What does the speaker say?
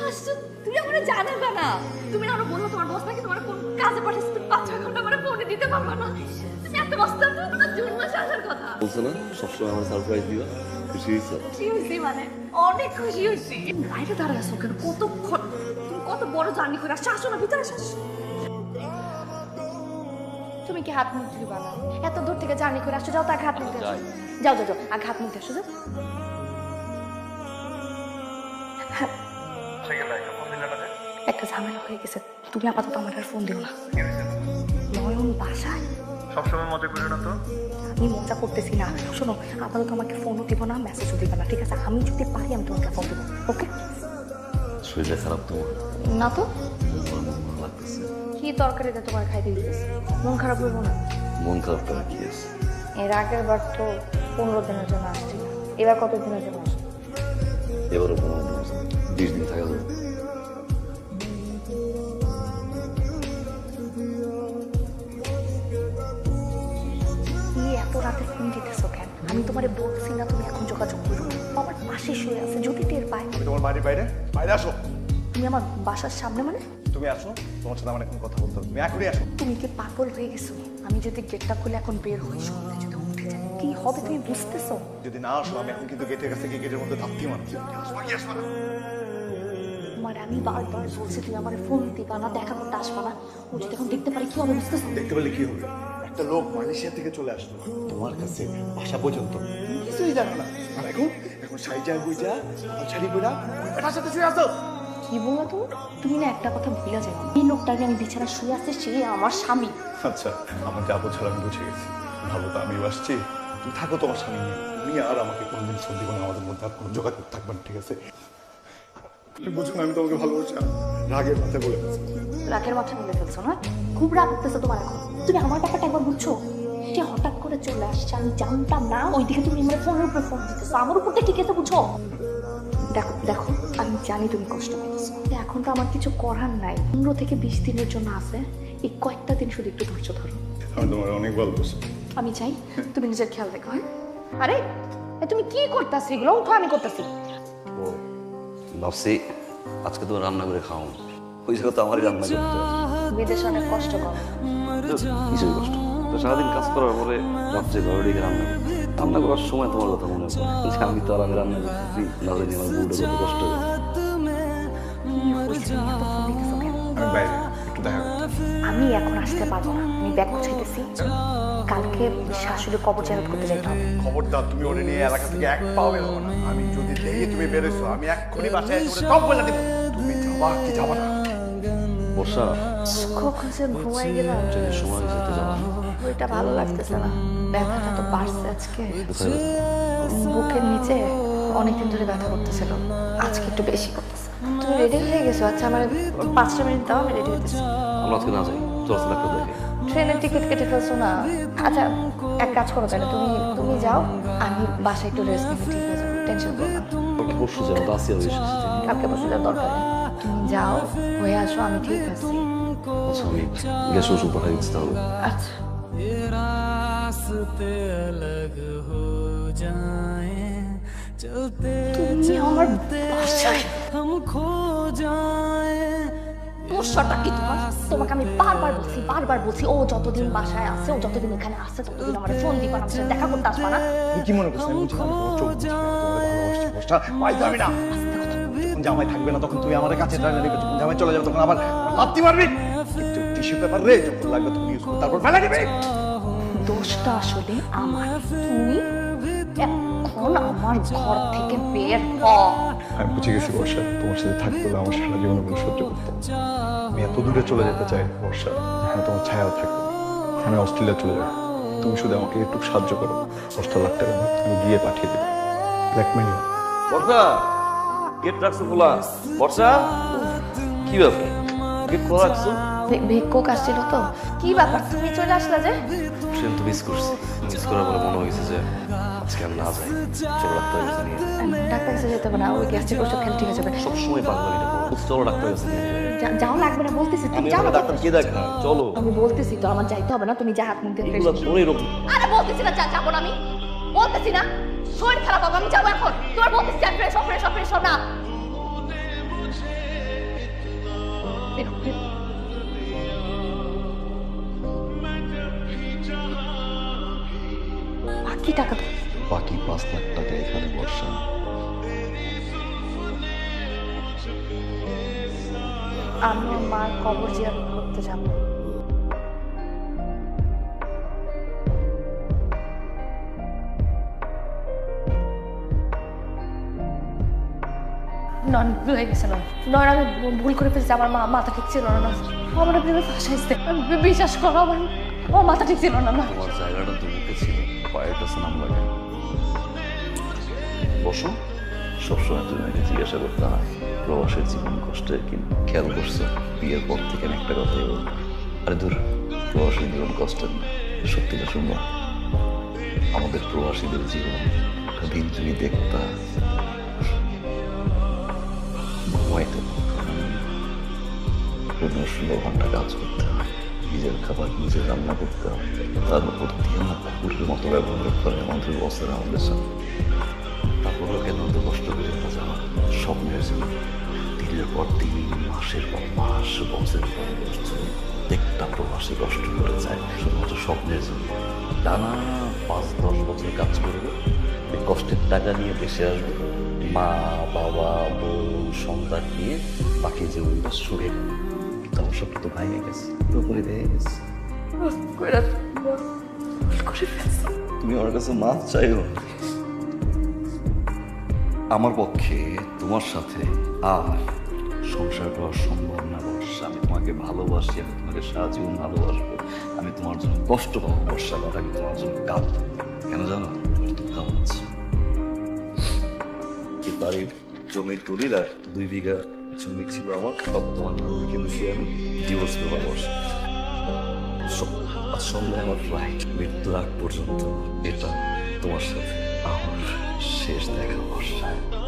হাসছো? তুমি আমার জানো না। তুমি না আমার বলল তোমার বস নাকি তোমার কোন কাজে পাঠাচ্ছে তুমি পাঁচ ছয় ঘণ্টা আমার ফোনে দিতে পারবে না। তুমি এত ব্যস্ত আছো তোমার জুন মাসে আসার কথা। বলছো না সবসময় আমার সারপ্রাইজ দিবা খুশি হয়েছো? খুশি হয়েছি মানে অনেক খুশি হয়েছি। বাইরে দাঁড়ায় আছো কেন? কতক্ষণ তুমি কত বড় জার্নি করে আসছো? আসো না ভিতরে আসো আসো। তুমি কি হাত মুখ ধুইবা না? এত দূর থেকে জার্নি করে আসছো যাও তাকে হাত মুখ যাও যাও যাও আগে হাত মুখ দিয়ে আসো যাও। একটা ঝামেলা হয়ে গেছে। তুমি আপাতত আমার আর ফোন দিও না। নয়ন বাসায়। সবসময় মজা করে না তো? আমি মজা করতেছি না। শোনো আপাতত আমাকে ফোনও দিব না মেসেজও দিবে না ঠিক আছে? আমি যদি পারি আমি তোমাকে ফোন দেবো ওকে শরীরটা খারাপ তোমার না তো? তোমার কি তরকারিতে তোমার খাইতে দিতেছে? মন খারাপ হইব না? মন খারাপ করা কি আছে? এর আগের বার তো পনেরো দিনের জন্য আসছিল এবার কত দিনের জন্য আসছে এবারও কোনো বিশ দিন থাকা যাবে কি এত রাতে ফোন দিতেছো কেন? আমি তোমারে বলছি না তুমি এখন যোগাযোগ করো আমার পাশে শুয়ে আছে যদি টের পায়। আমি তোমার বাড়ির বাইরে? বাইরে আসো। তুমি আমার বাসার সামনে মানে? তুমি আসো তোমার সাথে আমার এখন কথা বলতে হবে। তুমি এখনই আসো। তুমি কি পাগল হয়ে গেছো? আমি যদি গেটটা খুলে এখন বের হই সন্ধ্যা যদি উঠে যায় কি হবে তুমি বুঝতেছো? যদি না আসো আমি এখন কিন্তু গেটের কাছে গিয়ে গেটের মধ্যে ধাপ্তি মারছি। আসবা কি আসবা না। তোমার আমি বারবার বলছি তুমি আমার ফোন দিবা না দেখা করতে আসবা না। ও যদি এখন দেখতে পারে কি হবে বুঝতেছো দেখতে পেলে কি হবে? একটা লোক মালয়েশিয়া থেকে চলে আসলো। তোমার কাছে বাসা পর্যন্ত কিছুই জানো না। আর এখন এখন সাইজা আমার শাড়ি পরা তার সাথে শুয়ে আসো কি বললা তুমি? তুমি না একটা কথা ভুলে যাও। এই লোকটাকে আমি বিছানা শুয়ে আছে সে আমার স্বামী। আচ্ছা আমার যা বছর আমি বুঝে গেছি। ভালো তো আমিও আসছি। তুমি থাকো তোমার স্বামী নিয়ে। তুমি আর আমাকে কোনোদিন ফোন দিব না আমাদের মধ্যে আর কোনো যোগাযোগ থাকবে না ঠিক আছে? তুমি বুঝো আমি তোমাকে ভালোবাসি রাগের মাথায় বলে রাগের মাথায় বলে ফেলছো না? খুব রাগ করতেছো তোমার এখন। তুমি আমার ব্যাপারটা একবার বুঝছ? সে হঠাৎ করে চলে আসছে আমি জানতাম না ওইদিকে তুমি আমার ফোনের উপরে ফোন দিতেছো। আমার উপরটা ঠিক আছে বুঝো দেখো দেখো আমি জানি তুমি কষ্ট পেয়েছ। এখন তো আমার কিছু করার নাই। পনেরো থেকে বিশ দিনের জন্য আছে। এই কয়েকটা দিন শুধু একটু ধৈর্য ধরো। আমি তোমার অনেক ভালোবাসি। আমি চাই তুমি নিজের খেয়াল রেখো হ্যাঁ? আরে তুমি কি করতেছো? এগুলো উঠো আমি করতেছি ভাবছি আজকে তোমার রান্না করে খাও ওই জায়গা তো আমারই রান্না করতে হয়। বিদেশে অনেক কষ্ট কিছুই কষ্ট। তো সারাদিন কাজ করার পরে রাত্রে ঘরে ডেকে রান্না রান্না করার সময় তোমার কথা মনে পড়ে যে আমি তো আর আমি রান্না করতেছি না জানি আমার বউটা কত কষ্ট আমি বাইরে একটু দেখা আমি এখন আসতে পারব না। আমি ব্যাগ গুছাইতেছি। কালকে শাশুড়ি কবর জানাত করতে যেতে হবে। খবরদার তুমি ওরে নিয়ে এলাকা থেকে এক পাও বের না। আমি যদি দেখি তুমি বেরোছো আমি এক্ষুনি বাসায় সব বলে দিব তুমি যাবা কি যাবা না বর্ষা কখন যে ঘুমাই গেলাম সময় হয়েছে যাবা ওইটা ভালো লাগতেছে না ব্যথাটা তো বাড়ছে আজকে বুকের নিচে অনেকদিন ধরে ব্যথা করতেছিল আজকে একটু বেশি করতেছে তুমি রেডি হয়ে গেছো আচ্ছা আমার পাঁচটা মিনিট দাও আমি রেডি হতেছি আমরা আজকে না যাই চল ডাক্তার দেখে ট্রেনের টিকিট কেটে ফেলছো না আচ্ছা এক কাজ করো তাহলে তুমি তুমি যাও আমি বাসায় একটু রেস্ট নিতে ঠিক আছে টেনশন করো না কালকে পরশু যাবো তো আসি আমি এসেছি কালকে বসে যাওয়ার দরকার নেই। তুমি যাও হয়ে আসো আমি ঠিক আছি আচ্ছা আমি গ্যাস ওষুধ পাঠাই দিচ্ছি তাহলে আচ্ছা रास्ते अलग हो जाए चलते তুমি আমার বাসায় हम खो जाए সমস্যাটা কি তোমার? তোমাকে আমি বারবার বলছি বারবার বলছি ও যতদিন বাসায় আছে ও যতদিন এখানে আছে ততদিন আমার ফোন দিবা না সাথে দেখা করতে আসবা না। তুমি কি মনে করছ? আমি বুঝি না আমি তোমার চোখ বুঝি না, তোমার ভালোবাসি পাইতো না যখন জামাই থাকবে না তখন তুমি আমার কাছে টাইনা রেখে যখন জামাই চলে যাবে তখন আবার লাত্তি মারবি। টিস্যু পেপার রে যখন লাগবে তুমি ইউজ করো তারপর ফেলে দিবে। দোষটা আসলে আমার। তুমি এখন আমার ঘর থেকে বের হ আমি বুঝে গেছি বর্ষা তোমার সাথে থাকতে হলে আমার সারা জীবনে কোনো সহ্য করতে আমি এত দূরে চলে যেতে চাই বর্ষা যেখানে তোমার ছায়াও থাকবে। আমি অস্ট্রেলিয়া চলে যাব। তুমি শুধু আমাকে একটু সাহায্য করো। দশটা লাখ টাকা আমি গিয়ে পাঠিয়ে দেবো। ব্ল্যাকমেল বর্ষা গেট রাখছো খোলা। বর্ষা কি ব্যাপার? গেট খোলা রাখছো? ভিক্ষুক আসছিল তো। কি ব্যাপার? তুমি চলে আসলা যে? ট্রেন তো মিস করছি। মিস করার পরে মনে হয়েছে যে আজকে আমি না যাই। চলো ডাক্তার কাছে নিয়ে ডাক্তার কাছে যেতে না ওই গ্যাস্ট্রিক ওষুধ খেলে ঠিক আছে সবসময় পাগলামিটা করো চলো ডাক্তার কাছে নিয়ে যাও লাগবে না বলতেছি তুমি যাও ডাক্তার কে দেখা? চলো। আমি বলতেছি তো আমার যাইতে হবে না তুমি যা হাত মুখ দিয়ে আরে বলতেছি না যা যাব না আমি। বলতেছি না শরীর খারাপ হবে আমি যাব এখন। তোমার বলতেছি ফ্রেশ ফ্রেশ ফ্রেশ না। বাকি টাকা? বাকি পাঁচ লাখ টাকা এখানে বর্ষা। আমি মার কবর জিয়ারত করতে যাব। নন ভুল হয়ে গেছে নয় আমি ভুল করে ফেলছি আমার মা মাথা ঠিক ছিল না আমার ফাঁসাইছে। বিশ্বাস করো আমার আমার মাথা ঠিক ছিল না না। তোমার জায়গাটা তো বুকে ছিল, পায়ের কাছে লাগে। বসো। সবসময় তুমি আমাকে জিজ্ঞাসা করতে হয়, প্রবাসের জীবন কষ্টের কি খেয়াল করছ, বিয়ের পর থেকে আমি একটা কথাই বলব। আরে দূর প্রবাসের জীবন কষ্টের না, সত্যিটা শুনব। আমাদের প্রবাসীদের জীবন দিন তুমি দেখতা, ঘুমাইতে। পনেরো ষোলো ঘণ্টা কাজ করতে নিজের খাবার নিজে রান্না করতে হয় তার উপর দিয়ে আমার কুকুরের মতো ব্যবহার করে আমাদের বসের আমাদের সাথে তারপরেও কেন এত কষ্ট করে তা জানো স্বপ্নের জন্য দিনের পর দিন, মাসের পর মাস, বছরের পর বছর প্রত্যেকটা প্রবাসী কষ্ট করে যায়। শুধুমাত্র স্বপ্নের জন্য টানা পাঁচ, দশ বছর কাজ করবে কষ্টের টাকা নিয়ে দেশে আসবে। মা, বাবা বোন সন্তান নিয়ে বাকি জীবনটা সুখে কাটাবে। কিন্তু আমার স্বপ্ন তো ভেঙে গেছে, পুরোপুরি ভেঙে গেছে। তুমি আমার কাছে মাছ চাইও? আমার পক্ষে তোমার সাথে আর সংসার করা সম্ভব না, বর্ষা। আমি তোমাকে ভালোবাসি, আমি তোমাকে সারা জীবন ভালোবাসবো। আমি তোমার জন্য কষ্ট পাবো, বর্ষা। বাট আমি তোমার জন্য কাঁদবো? কেন জানো? কাঁদছি এই বাড়ির জমির দলিল আর দুই বিঘা জমি ছিল আমার সব তোমার নামে কিন্তু সে আমি ডিভোর্স দেবো বর্ষা সন্ধ্যায় আমার ফ্লাইট মৃত্যুর আগ পর্যন্ত এটা তোমার সাথে আমার শেষ দেখা বর্ষায়